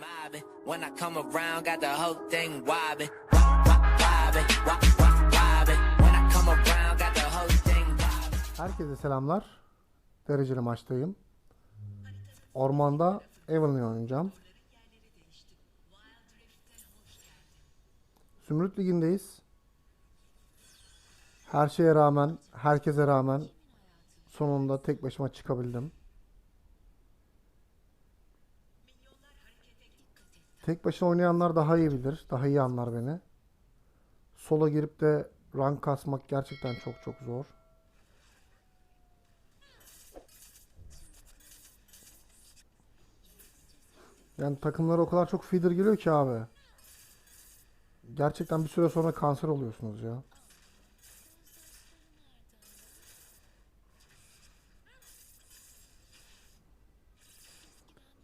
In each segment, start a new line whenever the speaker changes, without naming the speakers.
mobbing. When I come around, got the whole thing wobbing.
Herkese selamlar. Dereceli maçtayım. Ormanda Evelyn'i oynayacağım. Zümrüt Ligi'ndeyiz. Her şeye rağmen, herkese rağmen sonunda tek başıma çıkabildim. Tek başına oynayanlar daha iyi bilir, daha iyi anlar beni. Sola girip de rank kasmak gerçekten çok çok zor. Yani takımlara o kadar çok feeder geliyor ki abi. Gerçekten bir süre sonra kanser oluyorsunuz ya.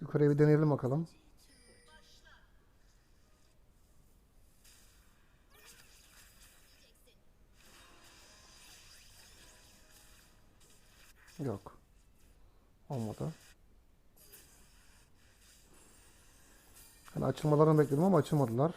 Yukarıya bir deneyelim bakalım. Açılmalarını bekledim ama açılmadılar.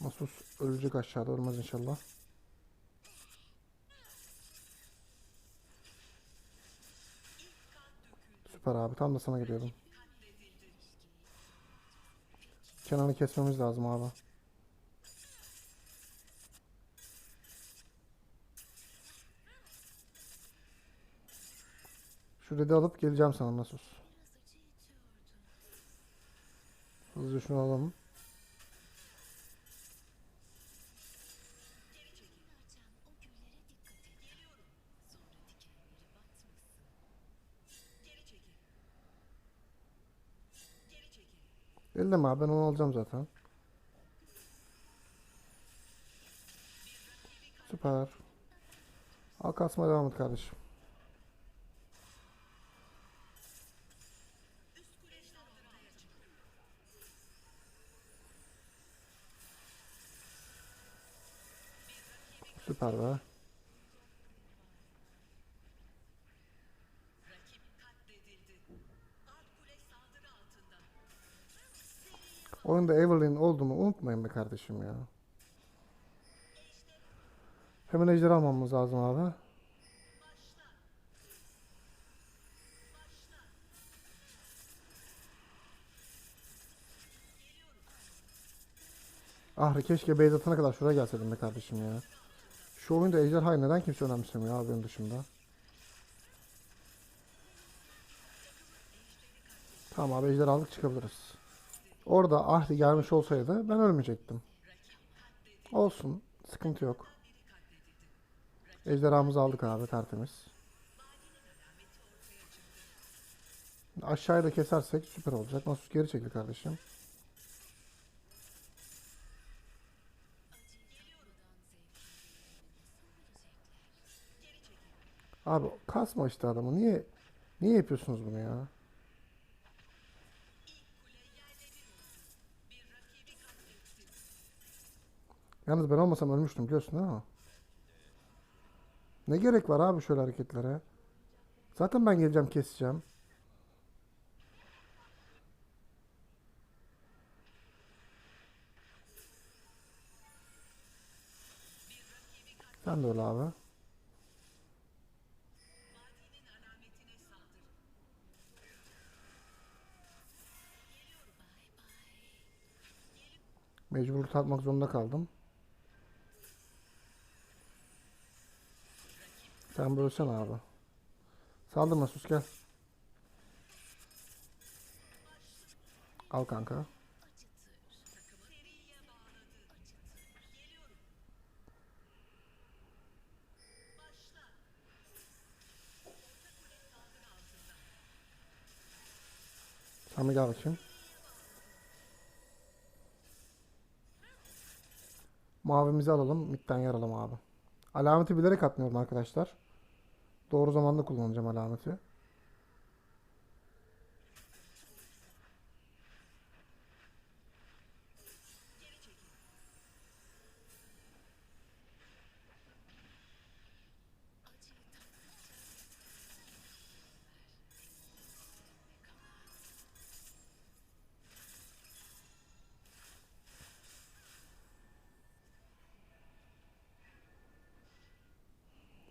Nasus ölecek aşağıda ölmez inşallah. Süper abi tam da sana geliyordum. Kenan'ı kesmemiz lazım abi. Şu alıp geleceğim sana Nasus. Hızlıca şunu alalım. Elleme abi ben onu alacağım zaten. Süper. Al kasmaya devam et kardeşim. Süper be. Oyunda Evelyn olduğunu unutmayın be kardeşim ya. Hemen ejder almamız lazım abi. Ah keşke base atana kadar şuraya gelseydim be kardeşim ya. Şu oyunda ejderhayı neden kimse önemsemiyor abi benim dışında. Tamam abi ejder aldık çıkabiliriz. Orada Ahri gelmiş olsaydı ben ölmeyecektim. Olsun. Sıkıntı yok. Ejderhamızı aldık abi tertemiz. Aşağıya da kesersek süper olacak. Nasıl geri çekil kardeşim. Abi kasma işte adamı. Niye niye yapıyorsunuz bunu ya? Yalnız ben olmasam ölmüştüm biliyorsun değil mi? Ne gerek var abi şöyle hareketlere? Zaten ben geleceğim keseceğim. Sen de öyle abi. Mecbur atmak zorunda kaldım. Sen bölsen abi. Saldırma sus gel. Al kanka. Bir gel bakayım. Mavimizi alalım. Midden yaralım abi. Alameti bilerek atmıyorum arkadaşlar. Doğru zamanda kullanacağım alameti.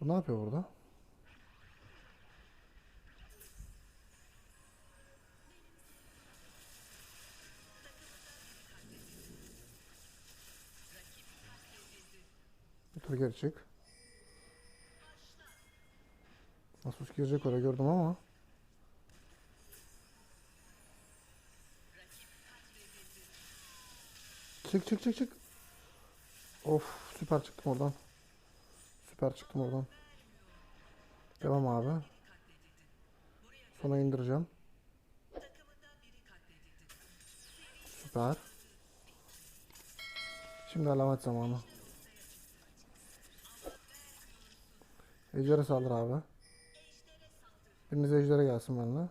Bu ne yapıyor burada? Bir tur geri çık. Nasus girecek oraya gördüm ama. Çık çık çık çık. Of süper çıktım oradan. Süper çıktım oradan. Devam abi. Sona indireceğim. Süper. Şimdi alamet zamanı. Ejder'e saldır abi. Biriniz Ejder'e gelsin benimle.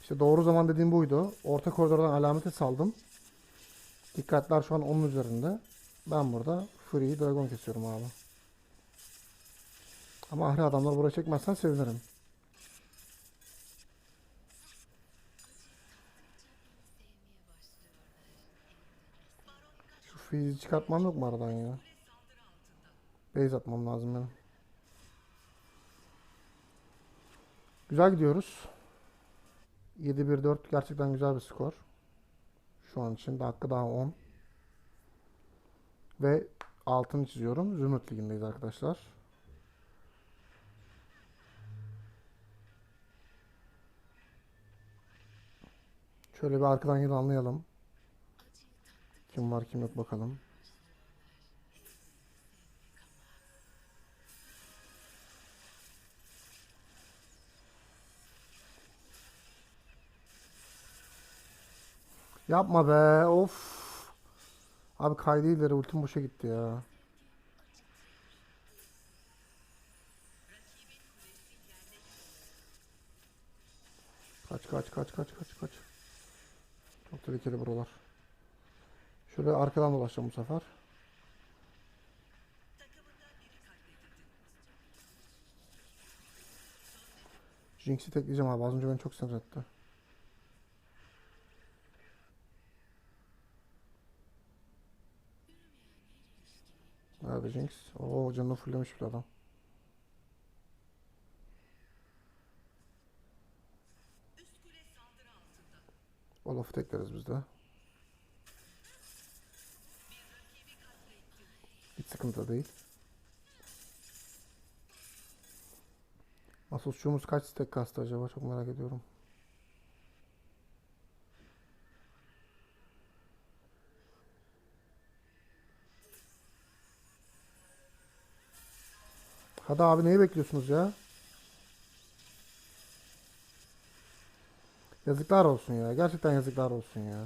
İşte doğru zaman dediğim buydu. Orta koridordan alameti saldım. Dikkatler şu an onun üzerinde. Ben burada Free Dragon kesiyorum abi. Ama ahri adamlar buraya çekmezsen sevinirim. Şu Free'yi çıkartmam yok mu aradan ya? Base atmam lazım benim. Güzel gidiyoruz. 7-1-4 gerçekten güzel bir skor. Şu an için dakika daha 10. Ve altını çiziyorum. Zümrüt Ligi'ndeyiz arkadaşlar. Şöyle bir arkadan yılanlayalım. Kim var kim yok bakalım. Yapma be. Of. Abi kaydı ileri ultim boşa gitti ya. Kaç kaç kaç kaç kaç kaç. Çok tehlikeli buralar. Şöyle arkadan dolaşacağım bu sefer. Jinx'i tekleyeceğim abi. Az önce beni çok sinir etti. Nerede Jinx? Oo canını fullemiş bir adam. Olaf'ı tekleriz biz de. Hiç sıkıntı değil. Asusçuğumuz kaç stack kastı acaba? Çok merak ediyorum. Hadi abi neyi bekliyorsunuz ya? Yazıklar olsun ya. Gerçekten yazıklar olsun ya.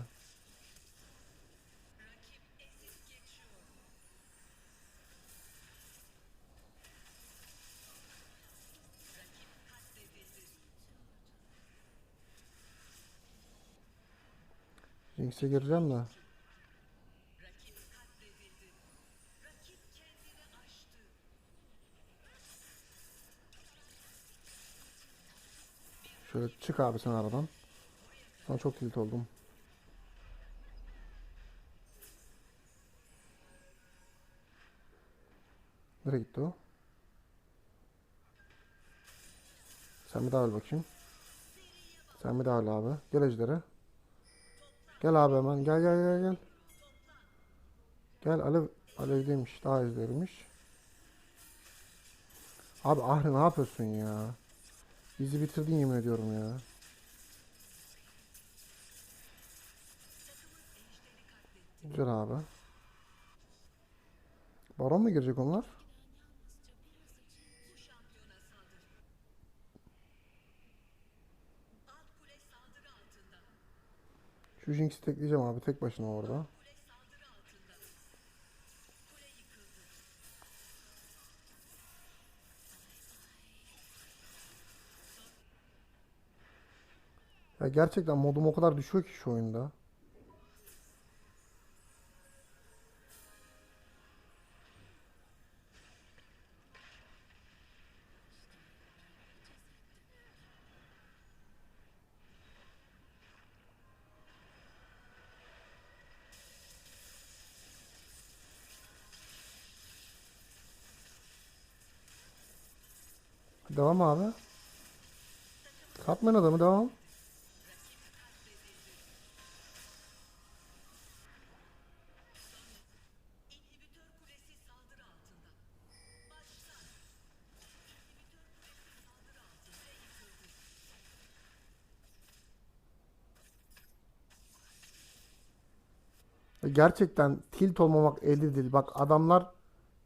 Jinx'e gireceğim de. Çık abi sen aradan. Sana çok tilt oldum. Nereye gitti o? Sen bir daha öl bakayım. Sen bir daha öl abi. Gel ejderi. Gel abi hemen. Gel gel gel gel. Gel Alev. Alevdeymiş. Daha ejderiymiş. Abi Ahri ne yapıyorsun ya? Bizi bitirdin yemin ediyorum ya. Güzel abi. Baron mu girecek onlar? Şu Jinx'i tekleyeceğim abi tek başına orada. Ya gerçekten modum o kadar düşüyor ki şu oyunda. Devam abi. Katmayın adamı devam. Gerçekten tilt olmamak elde değil. Bak adamlar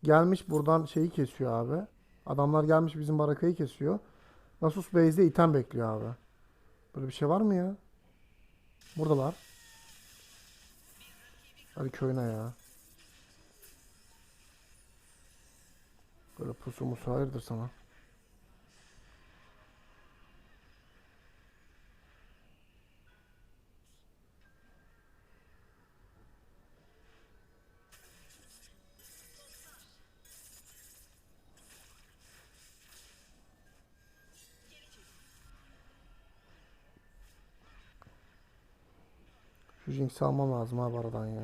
gelmiş buradan şeyi kesiyor abi. Adamlar gelmiş bizim barakayı kesiyor. Nasus Base'de item bekliyor abi. Böyle bir şey var mı ya? Buradalar. Hadi köyüne ya. Böyle pusu musu hayırdır sana. Şu Jinx'i almam lazım abi aradan ya.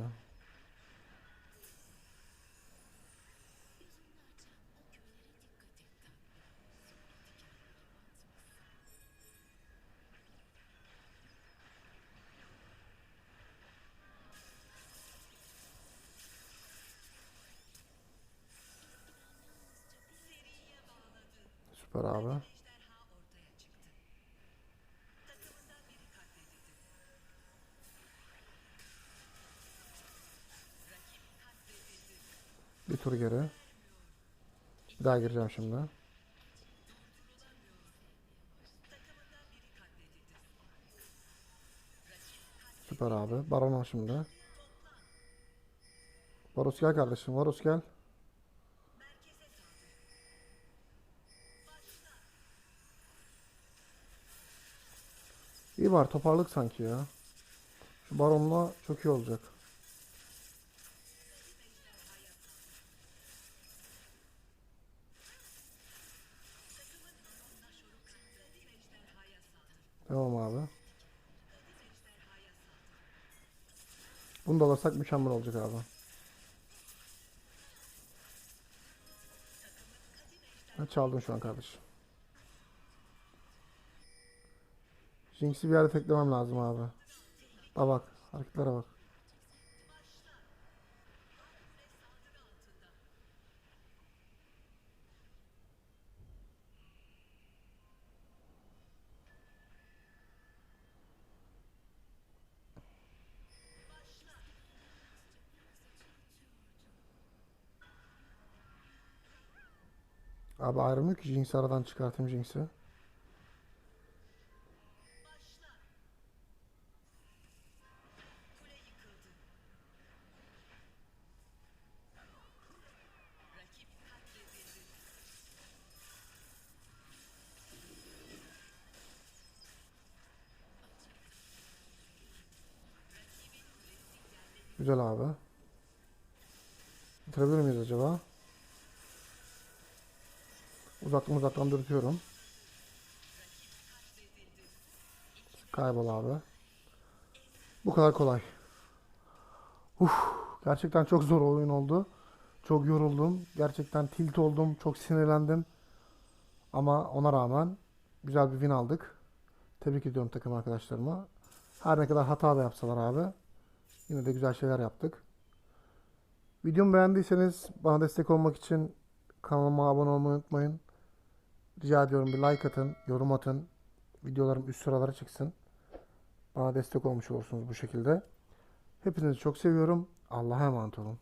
Süper abi. Tur geri. Bir daha gireceğim şimdi. Süper abi. Baron al şimdi. Varus gel kardeşim. Varus gel. İyi var. Toparlık sanki ya. Şu baronla çok iyi olacak. Abi. Bunu da alırsak mükemmel olacak abi. Ha, çaldın şu an kardeşim. Jinx'i bir yerde teklemem lazım abi. Bak bak. Hareketlere bak. Abi ayrılmıyor ki Jinx'i aradan çıkartayım Jinx'i. Güzel abi. Bitirebilir miyiz acaba? Uzaktan uzaktan dürtüyorum. Kaybol abi. Bu kadar kolay. Uf, gerçekten çok zor oyun oldu. Çok yoruldum. Gerçekten tilt oldum. Çok sinirlendim. Ama ona rağmen güzel bir win aldık. Tebrik ediyorum takım arkadaşlarıma. Her ne kadar hata da yapsalar abi. Yine de güzel şeyler yaptık. Videomu beğendiyseniz bana destek olmak için kanalıma abone olmayı unutmayın. Rica ediyorum bir like atın, yorum atın. Videolarım üst sıralara çıksın. Bana destek olmuş olursunuz bu şekilde. Hepinizi çok seviyorum. Allah'a emanet olun.